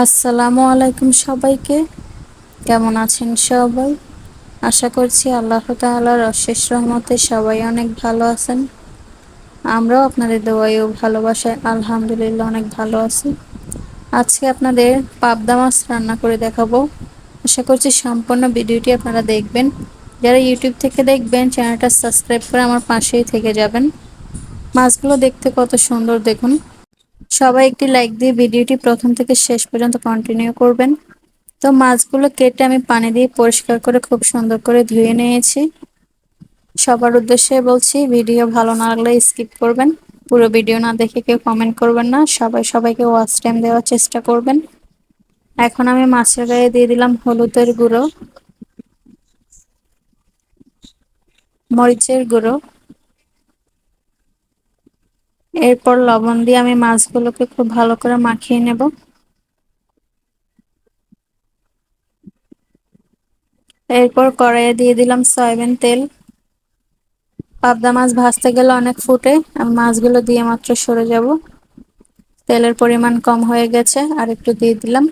আসসালামু আলাইকুম সবাইকে। কেমন আছেন সবাই? আশা করছি আল্লাহ তাআলার অশেষ রহমতে সবাই অনেক ভালো আছেন। আমরাও আপনাদের দোয়াই ও ভালোবাসায় আলহামদুলিল্লাহ অনেক ভালো আছি। আজকে আপনাদের পাবদা মাছ রান্না করে দেখাবো। আশা করছি সম্পূর্ণ ভিডিওটি আপনারা দেখবেন। যারা ইউটিউব থেকে দেখবেন, চ্যানেলটা সাবস্ক্রাইব করে আমার পাশেই থেকে যাবেন। মাছগুলো দেখতে কত সুন্দর দেখুন। সবাই একটি লাইক দিয়ে ভিডিওটি প্রথম থেকে শেষ পর্যন্ত কন্টিনিউ করবেন। তো মাছগুলো কেটে আমি পানি দিয়ে পরিষ্কার করে খুব সুন্দর করে ধুয়ে নিয়েছি। সবার উদ্দেশ্যে বলছি, ভিডিও ভালো না লাগলে স্কিপ করবেন। পুরো ভিডিও না দেখে কেউ কমেন্ট করবেন না। সবাই সবাইকে ওয়াচ টাইম দেওয়ার চেষ্টা করবেন। এখন আমি মাছের গায়ে দিয়ে দিলাম হলুদের গুঁড়ো, মরিচের গুঁড়ো। এরপর লবণ দিয়ে আমি মাছগুলোকে খুব ভালো করে মাখিয়ে নেব। এরপর কড়াইয়ে দিয়ে দিলাম সয়াবিন তেল। পাবদা মাছ ভাজতে গেলে অনেক ফুটে, আমি মাছগুলো দিয়ে মাত্র সরে যাব। তেলের পরিমাণ কম হয়ে গেছে, আর একটু দিয়ে দিলাম।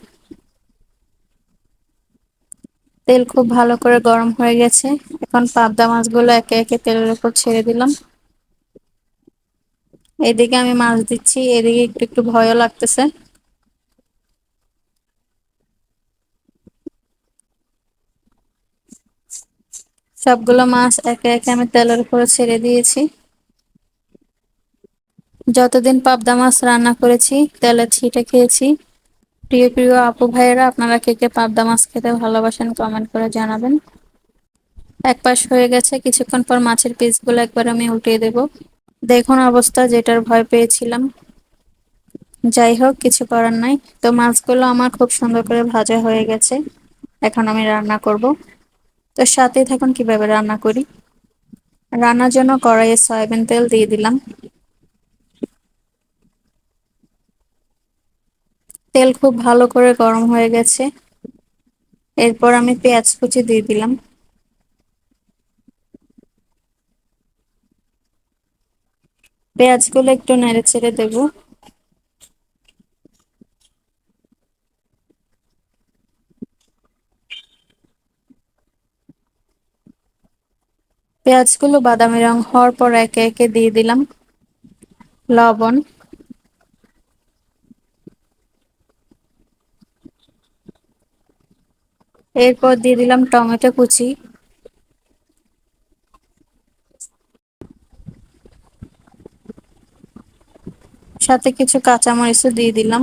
তেল খুব ভালো করে গরম হয়ে গেছে, এখন পাবদা মাছগুলো একে একে তেলের উপর ছেড়ে দিলাম। এদিকে আমি মাছ দিচ্ছি, এদিকে একটু একটু ভয়ও লাগতেছে। সবগুলো মাছ একে একে আমি তেলের উপরে ছেড়ে দিয়েছি। যতদিন পাবদা মাছ রান্না করেছি, তেলের ছিটে খেয়েছি। প্রিয় প্রিয় আপু ভাইয়েরা, আপনারা কে কে পাবদা মাছ খেতে ভালোবাসেন কমেন্ট করে জানাবেন। এক পাশ হয়ে গেছে, কিছুক্ষণ পর মাছের পিসগুলো একবার আমি উল্টে দেব। দেখুন অবস্থা, যেটার ভয় পেয়েছিলাম। যাই হোক, কিছু করার নাই। তো মাছগুলো আমার খুব সুন্দর করে ভাজা হয়ে গেছে। এখন আমি রান্না করব। তো সাথেই থাকুন, কীভাবে রান্না করি। রান্নার জন্য কড়াইয়ে সয়াবিন তেল দিয়ে দিলাম। তেল খুব ভালো করে গরম হয়ে গেছে। এরপর আমি পেঁয়াজ কুচি দিয়ে দিলাম। পেঁয়াজগুলো একটু নেড়ে ছেড়ে দেব। পেঁয়াজগুলো বাদামি রং হওয়ার পর একে একে দিয়ে দিলাম লবণ। এরপর দিয়ে দিলাম টমেটো কুচি। সাথে কিছু কাঁচামরিচও দিয়ে দিলাম।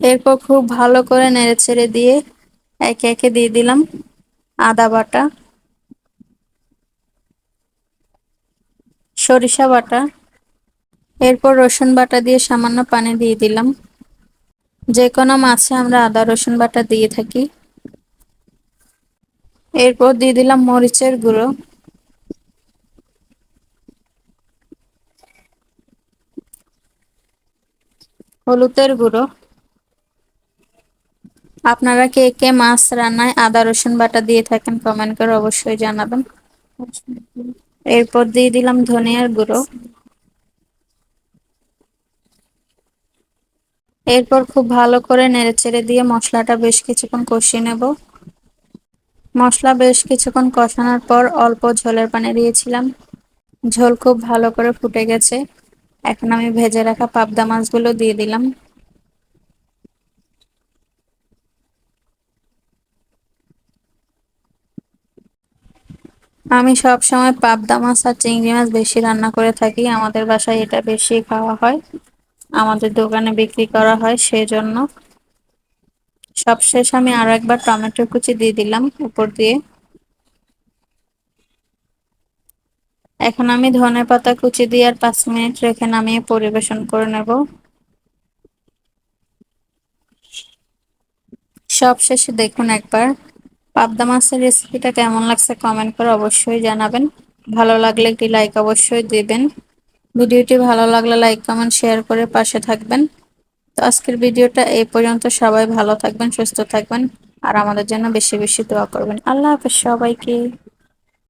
এরপর খুব ভালো করে নেড়ে ছেড়ে দিয়ে একে একে দিয়ে দিলাম আদা বাটা, সরিষা বাটা, এরপর রসুন বাটা দিয়ে সামান্য পানি দিয়ে দিলাম। যে কোনো মাছে আমরা আদা, রসুন বাটা দিয়ে থাকি। এরপর দিয়ে দিলাম মরিচের গুঁড়ো। হলুদের গুঁড়ো। আপনারা কে কে মাছ রান্নায় আদা, রসুন বাটা দিয়ে থাকেন কমেন্ট করে অবশ্যই জানাবেন। এরপর দিয়ে দিলাম ধনিয়ার গুঁড়ো। এরপর খুব ভালো করে নেড়েচেড়ে দিয়ে মশলাটা বেশ কিছুক্ষণ কষিয়ে নেব। মশলা বেশ কিছুক্ষণ কষানোর পর অল্প ঝোলের পানি দিয়েছিলাম। ঝোল খুব ভালো করে ফুটে গেছে। এখন আমি ভেজে রাখা পাবদা মাছগুলো দিয়ে দিলাম। আমি সব সময় পাবদা মাছ আর চিংড়ি মাছ বেশি রান্না করে থাকি। আমাদের বাসায় এটা বেশি খাওয়া হয়। আমাদের দোকানে বিক্রি করা হয় সেজন্য। সবশেষ আমি আরও একবার টমেটো কুচি দিয়ে দিলাম উপর দিয়ে। এখন আমি ধনে পাতা কুচি দিয়ে আর পাঁচ মিনিট রেখে নামিয়ে পরিবেশন করে নেব। সব শেষে দেখুন একবার পাবদা মাছের রেসিপিটা কেমন লাগছে কমেন্ট করে অবশ্যই জানাবেন। ভালো লাগলে একটি লাইক অবশ্যই দেবেন। ভিডিওটি ভালো লাগলে লাইক কমেন্ট শেয়ার করে পাশে থাকবেন। তো আজকের ভিডিওটা এই পর্যন্ত। সবাই ভালো থাকবেন, সুস্থ থাকবেন। আর আমাদের জন্য বেশি বেশি দোয়া করবেন। আল্লাহ হাফেজ সবাইকে।